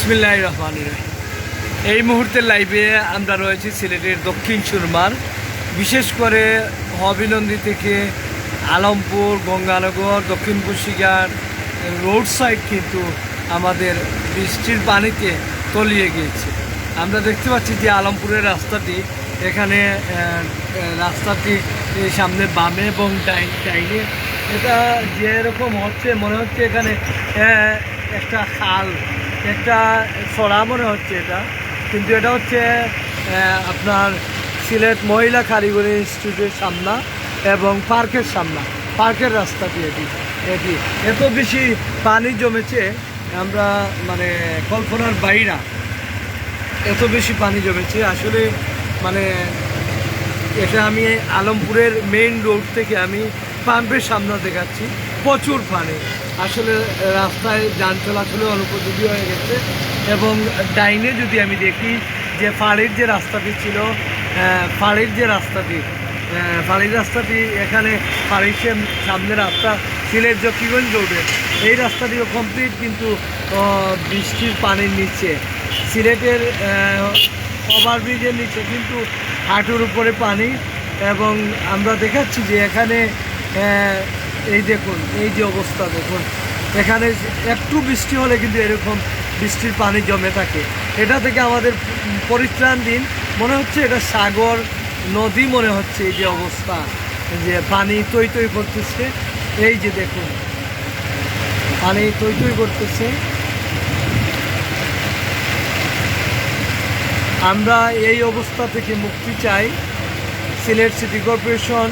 বিসমিল্লাহ রহমান রহিম। এই মুহূর্তের লাইভে আমরা রয়েছি সিলেটের দক্ষিণ সুরমার। বিশেষ করে হবিনন্দী থেকে আলমপুর, গঙ্গানগর, দক্ষিণ কুশিগার রোড সাইড কিন্তু আমাদের বৃষ্টির পানিতে তলিয়ে গিয়েছে। আমরা দেখতে পাচ্ছি যে আলমপুরের রাস্তাটি এখানে রাস্তাটি সামনে বামে এবং ডাইনে। এটা যেরকম হচ্ছে, মনে হচ্ছে এখানে একটা খাল। একটা সরা মনে হচ্ছে এটা। কিন্তু এটা হচ্ছে আপনার সিলেট মহিলা কারিগরি ইনস্টিটিউটের সামনা এবং পার্কের সামনা, পার্কের রাস্তাটি এটি এটি। এত বেশি পানি জমেছে, আমরা মানে কল্পনার বাইরা, এত বেশি পানি জমেছে। আসলে মানে এটা আমি আলমপুরের মেইন রোড থেকে আমি পাম্পের সামনে দেখাচ্ছি। প্রচুর পানি। আসলে রাস্তায় যান চলাচলে অনুপযোগী হয়ে গেছে এবং ডাইনে যদি আমি দেখি যে ফাড়ির যে রাস্তাটি ছিল ফাড়ির যে রাস্তাটি ফাড়ির রাস্তাটি এখানে ফাড়ির সে- সামনে রাস্তা, সিলেট জকিগঞ্জ রোডের এই রাস্তাটিও কমপ্লিট কিন্তু বৃষ্টির পানির নিচে। সিলেটের ওভারব্রিজের নিচে কিন্তু হাঁটুর উপরে পানি এবং আমরা দেখাচ্ছি যে এখানে এই দেখুন, এই যে অবস্থা দেখুন। এখানে একটু বৃষ্টি হলে কিন্তু এরকম বৃষ্টির পানি জমে থাকে। এটা থেকে আমাদের পরিত্রাণ দিন। মনে হচ্ছে এটা সাগর নদী মনে হচ্ছে এই যে অবস্থা, যে পানি তৈ তৈ করতেছে। এই যে দেখুন, পানি তৈ তৈ করতেছে। আমরা এই অবস্থা থেকে মুক্তি চাই। সিলেট সিটি কর্পোরেশন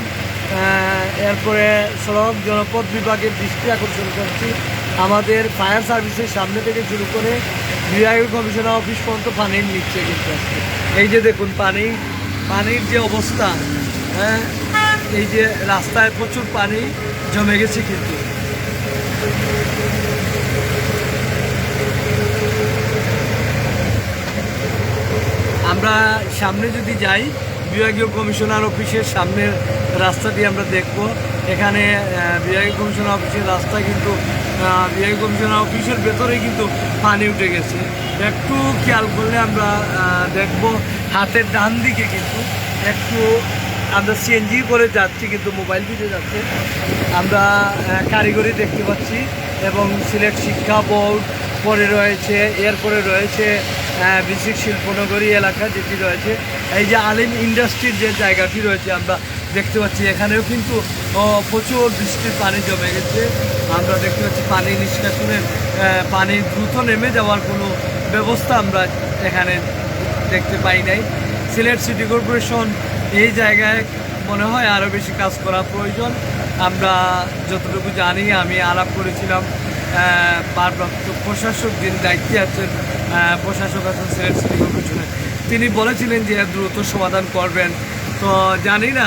এরপরে সড়ক জনপথ বিভাগের দৃষ্টি আকর্ষণ করছি। আমাদের ফায়ার সার্ভিসের সামনে থেকে শুরু করে বিভাগীয় কমিশনার অফিস পর্যন্ত পানির নিচ্ছে কিন্তু এই যে দেখুন, পানি, পানির যে অবস্থা হ্যাঁ এই যে রাস্তায় প্রচুর পানি জমে গেছে কিন্তু। আমরা সামনে যদি যাই, বিভাগীয় কমিশনার অফিসের সামনের রাস্তাটি আমরা দেখব। এখানে বিভাগীয় কমিশনার অফিসের রাস্তা কিন্তু বিভাগীয় কমিশনার অফিসের ভেতরে কিন্তু পানি উঠে গেছে। একটু খেয়াল করলে আমরা দেখব হাতের ডান দিকে কিন্তু একটু আমরা সিএনজি করে যাচ্ছি, কিন্তু মোবাইল ভিডিও যাচ্ছে। আমরা কারিগরি দেখতে পাচ্ছি এবং সিলেট শিক্ষা বোর্ড পরে রয়েছে, এরপরে রয়েছে বিসিক শিল্পনগরী এলাকা যেটি রয়েছে। এই যে আলিম ইন্ডাস্ট্রির যে জায়গাটি রয়েছে, আমরা দেখতে পাচ্ছি, এখানেও কিন্তু প্রচুর বৃষ্টির পানি জমে গেছে। আমরা দেখতে পাচ্ছি, পানি নিষ্কাশনের পানি দ্রুত নেমে যাওয়ার কোনো ব্যবস্থা আমরা এখানে দেখতে পাই নাই। সিলেট সিটি কর্পোরেশন এই জায়গায় মনে হয় আরও বেশি কাজ করা প্রয়োজন। আমরা যতটুকু জানি, আমি আলাপ করেছিলাম ভারপ্রাপ্ত প্রশাসক যিনি দায়িত্বে আছেন প্রশাসক আছেন সিলেট সিটি কর্পোরেশনে তিনি বলেছিলেন যে দ্রুত সমাধান করবেন। তো জানি না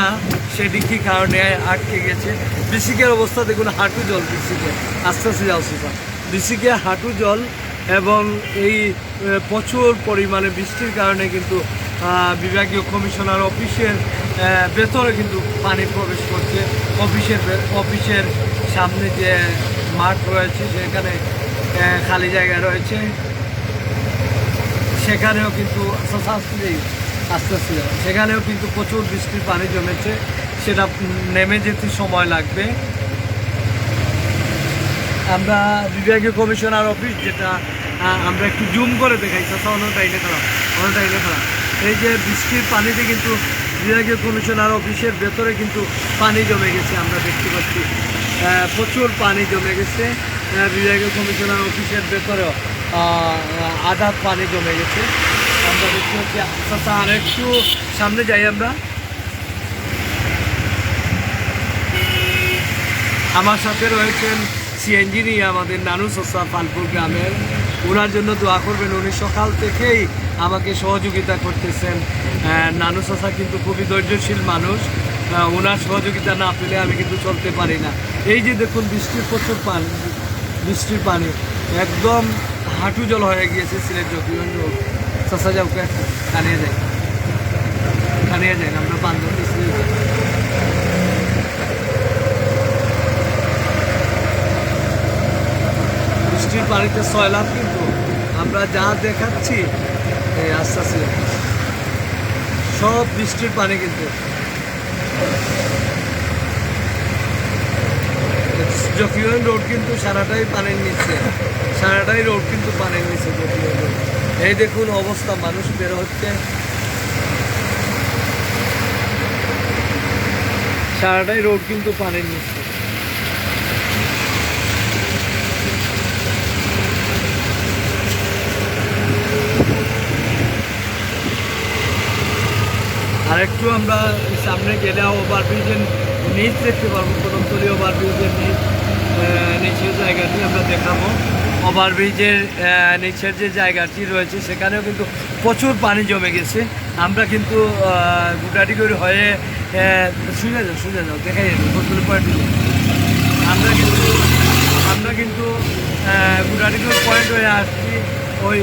সেটি কী কারণে আটকে গেছে। বৃষ্টিকের অবস্থা দেখুন, হাঁটু জল বৃষ্টিকে আস্তে আস্তে যাওয়া বিসিকে হাঁটু জল এবং এই প্রচুর পরিমাণে বৃষ্টির কারণে কিন্তু বিভাগীয় কমিশনার অফিসের ভেতরে কিন্তু পানি প্রবেশ করছে। অফিসের অফিসের সামনে যে মাঠ রয়েছে, সেখানে খালি জায়গা রয়েছে। সেখানেও কিন্তু আস্তে আস্তে আস্তে সেখানেও কিন্তু প্রচুর বৃষ্টির পানি জমেছে। সেটা নেমে যেতে সময় লাগবে। আমরা বিভাগীয় কমিশনার অফিস যেটা আমরা একটু জুম করে দেখাই, তো অন্যটা এনে খারাপ অন্যটা এনে খারাপ। এই যে বৃষ্টির পানিতে কিন্তু বিভাগীয় কমিশনার অফিসের ভেতরে কিন্তু পানি জমে গেছে, আমরা দেখতে পাচ্ছি। প্রচুর পানি জমে গেছে বিভাগীয় কমিশনার অফিসের ভেতরেও আধা পানি জমে গেছে। আমরা দেখতে পাচ্ছি আস্তে আস্তে আর একটু সামনে যাই আমরা। আমার সাথে রয়েছেন সিএনজি নিয়ে আমাদের নানু সস্তা ফালপুর গ্রামের। ওনার জন্য দোয়া করবেন। উনি সকাল থেকেই আমাকে সহযোগিতা করতেছেন। নানু সসা কিন্তু খুবই ধৈর্যশীল মানুষ। ওনার সহযোগিতা না পেলে আমি কিন্তু চলতে পারি না। এই যে দেখুন, বৃষ্টির প্রচুর পানি, বৃষ্টির পানি। একদম হাঁটু জল হয়ে গিয়েছে সিলেট জকিগঞ্জ সসা যাও কানিয়ে যাই কানিয়ে যাই আমরা বান্ধব বৃষ্টির পানিতে সয়লাভ কিন্তু আমরা যা দেখাচ্ছি, এই আস্তে আস্তে। সব বৃষ্টির পানি কিন্তু। জকিগঞ্জ রোড কিন্তু সারাটাই পানির নিচে। সারাটাই রোড কিন্তু পানির নিচে জকিগঞ্জ রোড। এই দেখুন অবস্থা, মানুষ বের হচ্ছে। সারাটাই রোড কিন্তু পানির নিচে। আর একটু আমরা সামনে গেলে ওভারব্রিজের নিচ দেখতে পারব, কদমতলি ওভারব্রিজের নিচ নিচের জায়গাটি আমরা দেখাবো। ওভারব্রিজের নিচের যে জায়গাটি রয়েছে, সেখানেও কিন্তু প্রচুর পানি জমে গেছে। আমরা কিন্তু গুটাটি করে হয়ে শুনে যাও শুনে যাও, দেখাই কদমতলি পয়েন্ট আমরা কিন্তু আমরা কিন্তু গুটাটিকুর পয়েন্ট হয়ে আসছি ওই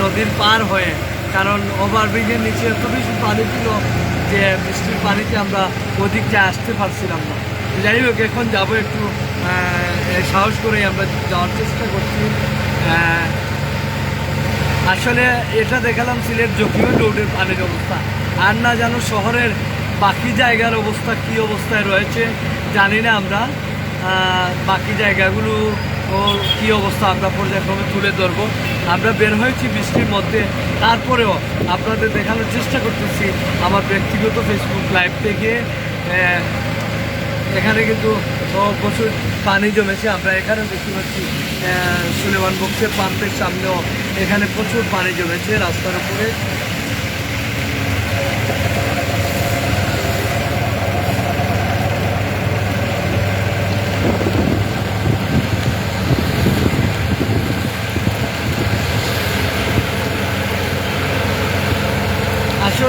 নদীর পার হয়ে। কারণ ওভারব্রিজের নিচে এত বেশি পানি ছিল যে বৃষ্টির পানিতে আমরা ওদিকটা আসতে পারছিলাম না। যাই হোক, এখন যাব একটু সাহস করে আমরা যাওয়ার চেষ্টা করছি। আসলে এটা দেখালাম সিলেট জকিও রোডের পানির অবস্থা। আর না যেন শহরের বাকি জায়গার অবস্থা, কি অবস্থায় রয়েছে, জানি না আমরা। বাকি জায়গাগুলো কী অবস্থা আমরা পর্যায়ক্রমে তুলে ধরবো। আমরা বের হয়েছি বৃষ্টির মধ্যে। তারপরেও আপনাদের দেখানোর চেষ্টা করতেছি আমার ব্যক্তিগত ফেসবুক লাইভ থেকে। এখানে কিন্তু প্রচুর পানি জমেছে। আমরা এখানে দেখতে পাচ্ছি সুলেমান বক্সের পাম্পের সামনেও এখানে প্রচুর পানি জমেছে রাস্তার উপরে।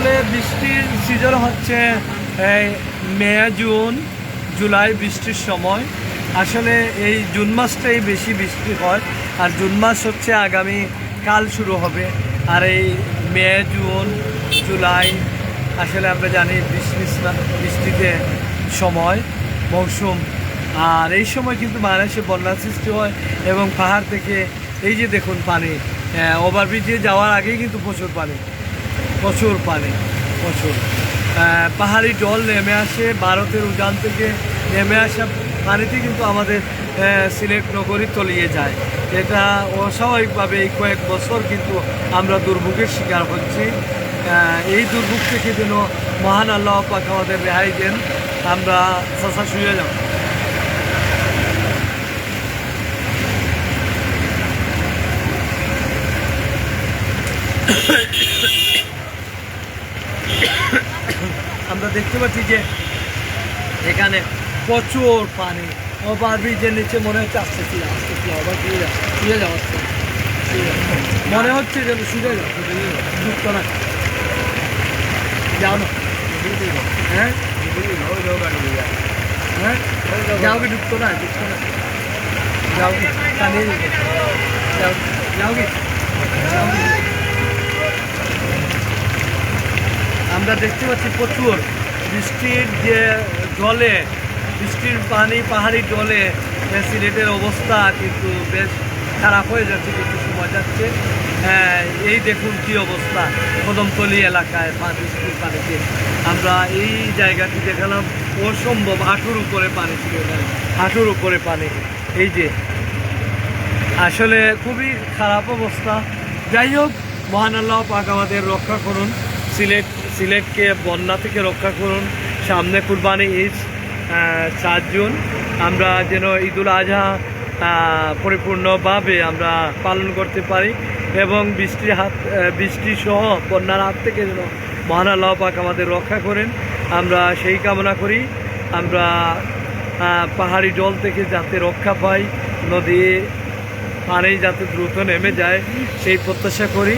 আসলে বৃষ্টির সিজন হচ্ছে মে, জুন, জুলাই বৃষ্টির সময়। আসলে এই জুন মাসটাই বেশি বৃষ্টি হয়, আর জুন মাস হচ্ছে আগামী কাল শুরু হবে। আর এই মে, জুন, জুলাই, আসলে আমরা জানি বৃষ্টি বৃষ্টিতে সময়, মৌসুম। আর এই সময় কিন্তু বাংলাদেশে বন্যার সৃষ্টি হয় এবং পাহাড় থেকে, এই যে দেখুন পানি ওভারব্রিজে যাওয়ার আগেই কিন্তু প্রচুর পানি। প্রচুর পানি, প্রচুর। পাহাড়ি জল নেমে আসে, ভারতের উজান থেকে নেমে আসা পানিতে কিন্তু আমাদের সিলেট নগরী তলিয়ে যায়। এটা অস্বাভাবিকভাবে এই কয়েক বছর কিন্তু আমরা দুর্ভোগের শিকার হচ্ছি। এই দুর্ভোগ থেকে যেন মহান আল্লাহ পাক আমাদের রেহাই দেন, আমরা চাষা শুয়ে যাব। আমরা দেখতে পাচ্ছি যে এখানে প্রচুর পানি, ওভার ব্রিজের নিচে মনে হচ্ছে আসতে ছিল আসতে ছিল আবার শুয়ে যাও শুয়ে যাও আসতে মনে হচ্ছে যেন যাও ঢুকতো না যাও না। হ্যাঁ? হ্যাঁ? যাও কি ঢুকতো না ঢুকতো না। যাও যাও যাও কি, যাও কি আমরা দেখতে পাচ্ছি প্রচুর বৃষ্টির যে জলে বৃষ্টির পানি পাহাড়ি জলে সিলেটের অবস্থা কিন্তু বেশ খারাপ হয়ে যাচ্ছে কিছু সময় যাচ্ছে। হ্যাঁ, এই দেখুন কি অবস্থা কদমতলি এলাকায় বৃষ্টির পানিতে। আমরা এই জায়গাটি দেখালাম অসম্ভব হাঁটুর উপরে পানি ছিল হাঁটুর উপরে পানি। এই যে আসলে খুবই খারাপ অবস্থা। যাই হোক মহান আল্লাহ পাক আমাদের রক্ষা করুন। সিলেট, সিলেটকে বন্যা থেকে রক্ষা করুন। সামনে কুরবানি ঈদ সাত জুন। আমরা যেন ঈদুল আজহা পরিপূর্ণভাবে আমরা পালন করতে পারি এবং বৃষ্টির হাত বৃষ্টি সহ বন্যার হাত থেকে যেন মহান পাক আমাদের রক্ষা করেন। আমরা সেই কামনা করি। আমরা পাহাড়ি জল থেকে যাতে রক্ষা পাই, নদী পানি যাতে দ্রুত নেমে যায়, সেই প্রত্যাশা করি।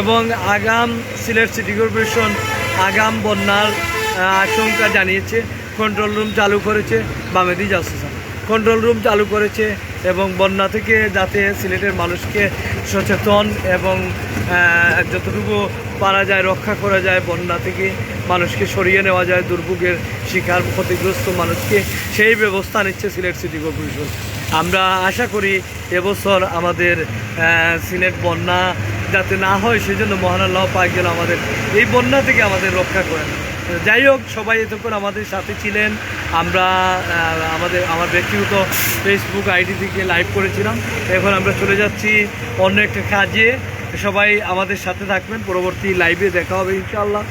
এবং আগাম সিলেট সিটি কর্পোরেশন আগাম বন্যার আশঙ্কা জানিয়েছে কন্ট্রোল রুম চালু করেছে বামেদি জাসুসা। কন্ট্রোল রুম চালু করেছে এবং বন্যা থেকে যাতে সিলেটের মানুষকে সচেতন এবং যতটুকু পারা যায়, রক্ষা করা যায়, বন্যা থেকে মানুষকে সরিয়ে নেওয়া যায়, দুর্ভোগের শিকার, ক্ষতিগ্রস্ত মানুষকে, সেই ব্যবস্থা নিচ্ছে সিলেট সিটি কর্পোরেশন। আমরা আশা করি এবছর আমাদের সিলেট বন্যা যাতে না হয়, সেজন্য মহান আল্লাহ পাক যেন আমাদের এই বন্যা থেকে আমাদের রক্ষা করেন। যাই হোক, সবাই এতক্ষণ আমাদের সাথে ছিলেন। আমরা আমাদের, আমার ব্যক্তিগত ফেসবুক আইডি থেকে লাইভ করেছিলাম। এখন আমরা চলে যাচ্ছি অন্য একটা কাজে। সবাই আমাদের সাথে থাকবেন। পরবর্তী লাইভে দেখা হবে ইনশাআল্লাহ।